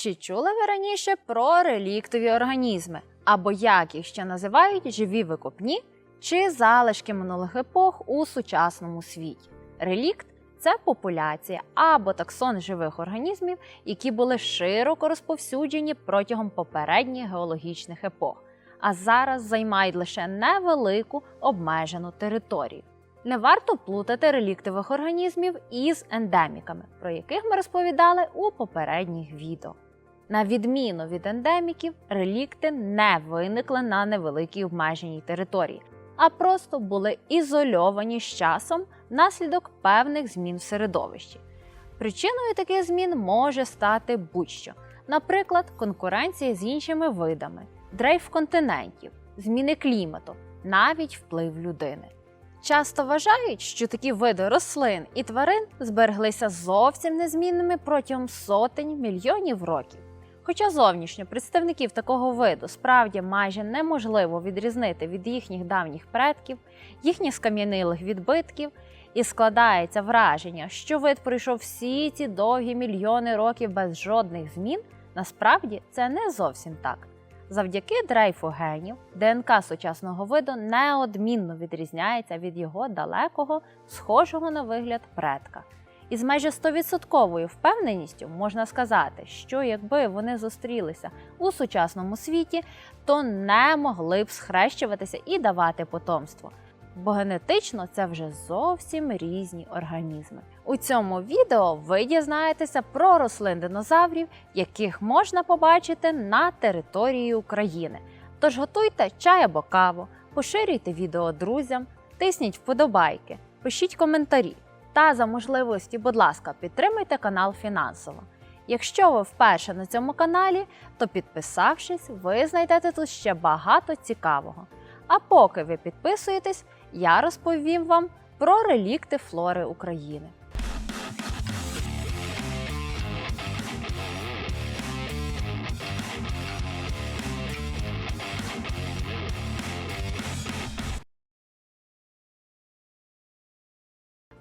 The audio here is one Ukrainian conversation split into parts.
Чи чули ви раніше про реліктові організми, або як їх ще називають живі викопні чи залишки минулих епох у сучасному світі? Релікт це популяція або таксон живих організмів, які були широко розповсюджені протягом попередніх геологічних епох, а зараз займають лише невелику обмежену територію. Не варто плутати реліктових організмів із ендеміками, про яких ми розповідали у попередніх відео. На відміну від ендеміків, релікти не виникли на невеликій обмеженій території, а просто були ізольовані з часом внаслідок певних змін в середовищі. Причиною таких змін може стати будь-що, наприклад, конкуренція з іншими видами, дрейф континентів, зміни клімату, навіть вплив людини. Часто вважають, що такі види рослин і тварин збереглися зовсім незмінними протягом сотень мільйонів років. Хоча зовнішньо представників такого виду справді майже неможливо відрізнити від їхніх давніх предків, їхніх скам'янилих відбитків, і складається враження, що вид пройшов всі ці довгі мільйони років без жодних змін, насправді це не зовсім так. Завдяки дрейфу генів ДНК сучасного виду неодмінно відрізняється від його далекого, схожого на вигляд предка. І з майже 100% впевненістю можна сказати, що якби вони зустрілися у сучасному світі, то не могли б схрещуватися і давати потомство. Бо генетично це вже зовсім різні організми. У цьому відео ви дізнаєтеся про рослин динозаврів, яких можна побачити на території України. Тож готуйте чай або каву, поширюйте відео друзям, тисніть вподобайки, пишіть коментарі. Та за можливості, будь ласка, підтримайте канал фінансово. Якщо ви вперше на цьому каналі, то підписавшись, ви знайдете тут ще багато цікавого. А поки ви підписуєтесь, я розповім вам про релікти флори України.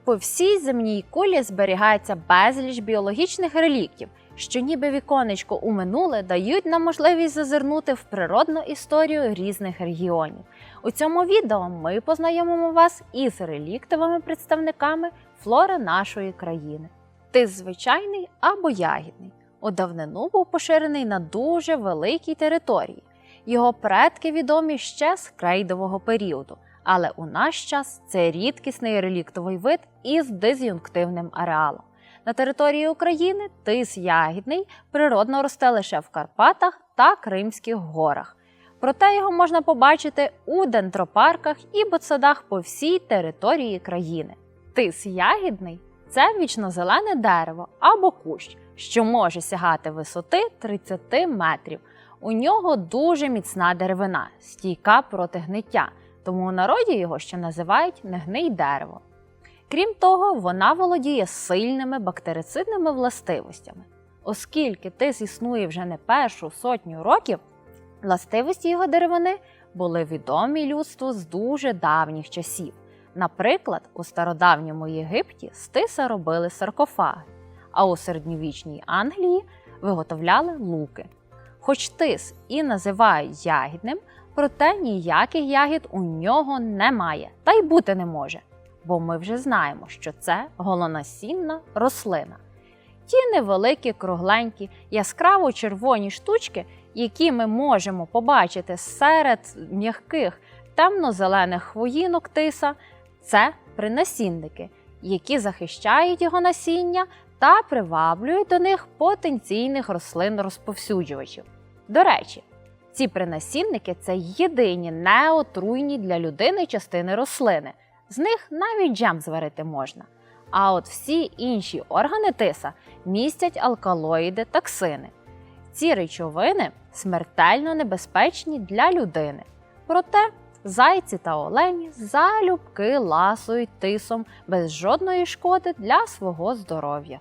По всій земній кулі зберігається безліч біологічних реліктів, що ніби віконечко у минуле дають нам можливість зазирнути в природну історію різних регіонів. У цьому відео ми познайомимо вас із реліктовими представниками флори нашої країни. Тис звичайний або ягідний. У давнину був поширений на дуже великій території. Його предки відомі ще з крейдового періоду, але у наш час це рідкісний реліктовий вид із диз'юнктивним ареалом. На території України тис ягідний природно росте лише в Карпатах та Кримських горах. Проте його можна побачити у дендропарках і ботсадах по всій території країни. Тис ягідний це вічнозелене дерево або кущ, що може сягати висоти 30 метрів. У нього дуже міцна деревина, стійка проти гниття, тому у народі його ще називають негний дерево. Крім того, вона володіє сильними бактерицидними властивостями. Оскільки тис існує вже не першу сотню років, властивості його деревини були відомі людству з дуже давніх часів. Наприклад, у стародавньому Єгипті з тиса робили саркофаги, а у середньовічній Англії виготовляли луки. Хоч тис і називають ягідним, проте ніяких ягід у нього немає та й бути не може бо ми вже знаємо, що це голонасінна рослина. Ті невеликі, кругленькі, яскраво червоні штучки, які ми можемо побачити серед м'яких темно-зелених хвоїнок тиса, це принасінники, які захищають його насіння та приваблюють до них потенційних рослин-розповсюджувачів. До речі, ці принасінники це єдині неотруйні для людини частини рослини. З них навіть джем зварити можна. А от всі інші органи тиса містять алкалоїди, токсини. Ці речовини смертельно небезпечні для людини. Проте зайці та олені залюбки ласують тисом без жодної шкоди для свого здоров'я.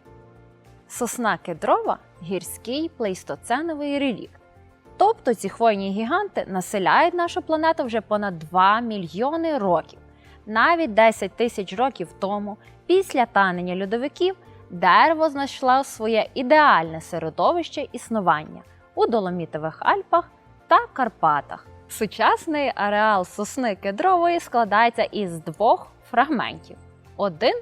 Сосна кедрова гірський плейстоценовий релікт. Тобто ці хвойні гіганти населяють нашу планету вже понад 2 мільйони років навіть 10 тисяч років тому, після танення льодовиків, дерево знайшло своє ідеальне середовище існування у Доломітових Альпах та Карпатах. Сучасний ареал сосни кедрової складається із двох фрагментів. Один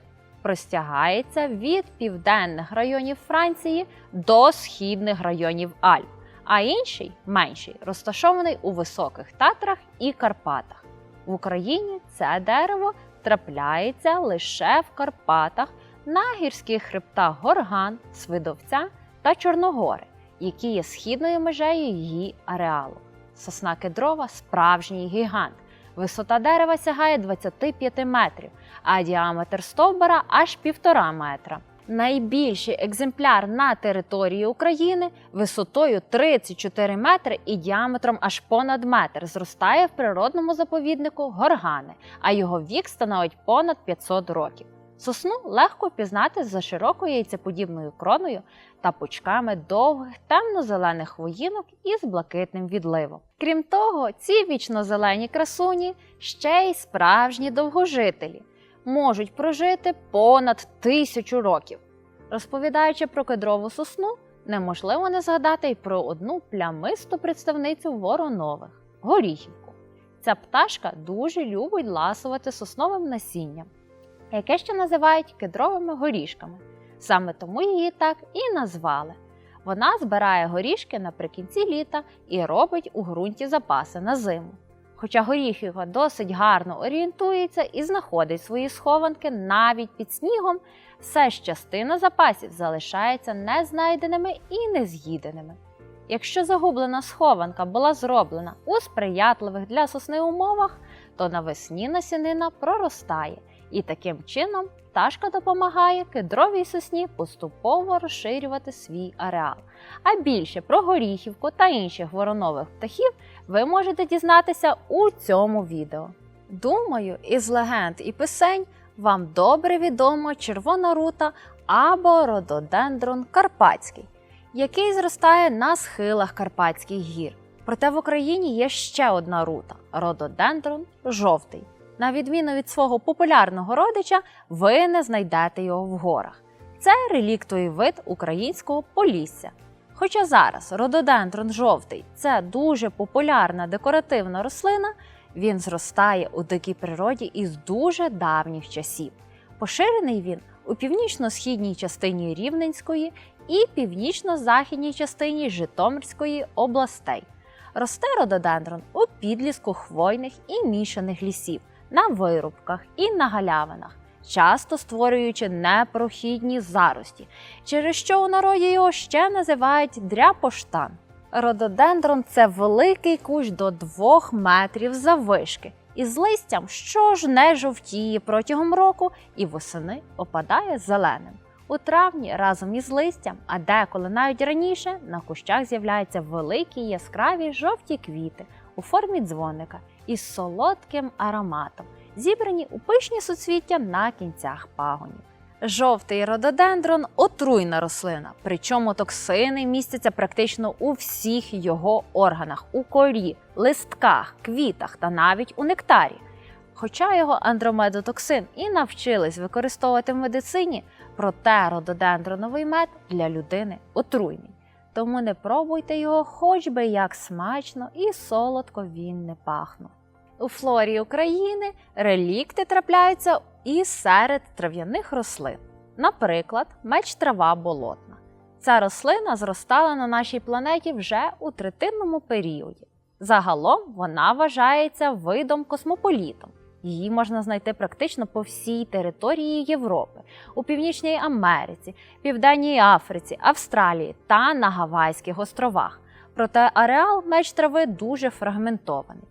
простягається від південних районів Франції до східних районів Альп, а інший менший розташований у високих Татрах і Карпатах. В Україні це дерево трапляється лише в Карпатах на гірських хребтах Горган, Свидовця та Чорногори, які є східною межею її ареалу. Сосна кедрова справжній гігант. Висота дерева сягає 25 метрів, а діаметр стовбура аж півтора метра. Найбільший екземпляр на території України висотою 34 метри і діаметром аж понад метр зростає в природному заповіднику горгани, а його вік становить понад 500 років. Сосну легко впізнати за широкою яйцеподібною кроною та пучками довгих темно-зелених хвоїнок із блакитним відливом. Крім того, ці вічнозелені красуні ще й справжні довгожителі, можуть прожити понад тисячу років. Розповідаючи про кедрову сосну, неможливо не згадати й про одну плямисту представницю воронових горіхівку. Ця пташка дуже любить ласувати сосновим насінням яке ще називають кедровими горішками. Саме тому її так і назвали. Вона збирає горішки наприкінці літа і робить у ґрунті запаси на зиму. Хоча горіхівка досить гарно орієнтується і знаходить свої схованки навіть під снігом, все ж частина запасів залишається незнайденими і нез'їденими. Якщо загублена схованка була зроблена у сприятливих для сосни умовах, то навесні насінина проростає і таким чином пташка допомагає кедровій сосні поступово розширювати свій ареал. А більше про горіхівку та інших воронових птахів ви можете дізнатися у цьому відео. Думаю, із легенд і писень вам добре відомо червона рута або рододендрон карпатський, який зростає на схилах Карпатських гір. Проте в Україні є ще одна рута рододендрон жовтий. На відміну від свого популярного родича, ви не знайдете його в горах. Це реліктовий вид українського полісся. Хоча зараз рододендрон жовтий це дуже популярна декоративна рослина, він зростає у дикій природі із дуже давніх часів. Поширений він у північно-східній частині Рівненської і північно-західній частині Житомирської областей. Росте рододендрон у підліску хвойних і мішаних лісів на вирубках і на галявинах, часто створюючи непрохідні зарості, через що у народі його ще називають дряпоштан. Рододендрон це великий кущ до 2 метрів заввишки, із листям, що ж не жовтіє протягом року і восени опадає зеленим. У травні разом із листям, а деколи навіть раніше на кущах з'являються великі яскраві жовті квіти у формі дзвоника із солодким ароматом, зібрані у пишні суцвіття на кінцях пагонів. Жовтий рододендрон отруйна рослина, причому токсини містяться практично у всіх його органах у корі, листках, квітах та навіть у нектарі. Хоча його андромедотоксин і навчились використовувати в медицині, проте рододендроновий мед для людини отруйний. Тому не пробуйте його, хоч би як смачно і солодко він не пахнув. У флорі України релікти трапляються і серед трав'яних рослин, наприклад, меч трава болотна. Ця рослина зростала на нашій планеті вже у третинному періоді. Загалом вона вважається видом космополітом. Її можна знайти практично по всій території Європи, у Північній Америці, Південній Африці, Австралії та на Гавайських островах. Проте ареал меч трави дуже фрагментований.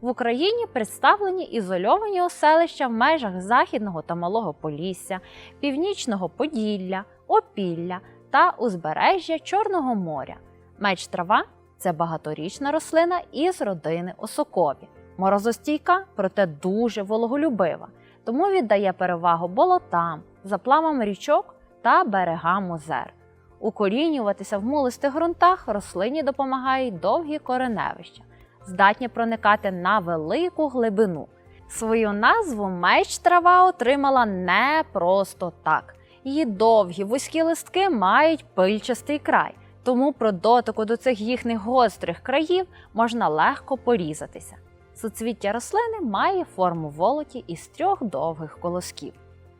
В Україні представлені ізольовані оселища в межах Західного та Малого Полісся, Північного Поділля, Опілля та узбережжя Чорного моря. Меч трава це багаторічна рослина із родини осокові. Морозостійка, проте дуже вологолюбива, тому віддає перевагу болотам, запламам річок та берегам озер. Укорінюватися в мулистих ґрунтах рослині допомагають довгі кореневища, здатні проникати на велику глибину. Свою назву меч трава отримала не просто так. Її довгі вузькі листки мають пильчастий край, тому про дотику до цих їхніх гострих країв можна легко порізатися. Суцвіття рослини має форму волоті із трьох довгих колосків.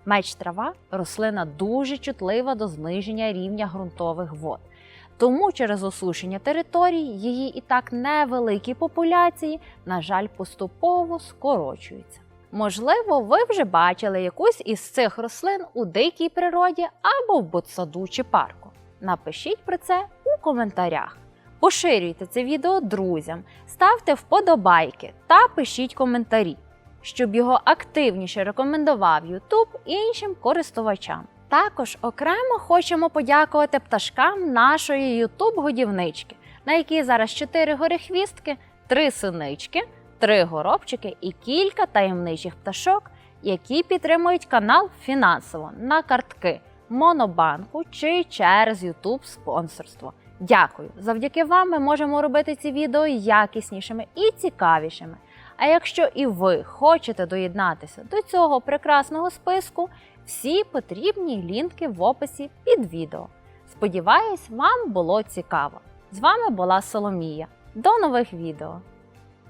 Меч трава рослина дуже чутлива до зниження рівня ґрунтових вод. Тому через осушення територій її і так невеликі популяції, на жаль, поступово скорочуються. Можливо, ви вже бачили якусь із цих рослин у дикій природі або в ботсаду чи парку. Напишіть про це у коментарях. Поширюйте це відео друзям, ставте вподобайки та пишіть коментарі, щоб його активніше рекомендував YouTube іншим користувачам. Також окремо хочемо подякувати пташкам нашої YouTube годівнички, на якій зараз 4 горехвістки, 3 синички, 3 горобчики і кілька таємничих пташок, які підтримують канал фінансово на картки, монобанку чи через YouTube спонсорство. Дякую! Завдяки вам ми можемо робити ці відео якіснішими і цікавішими. А якщо і ви хочете доєднатися до цього прекрасного списку, всі потрібні лінки в описі під відео. Сподіваюсь, вам було цікаво. З вами була Соломія. До нових відео!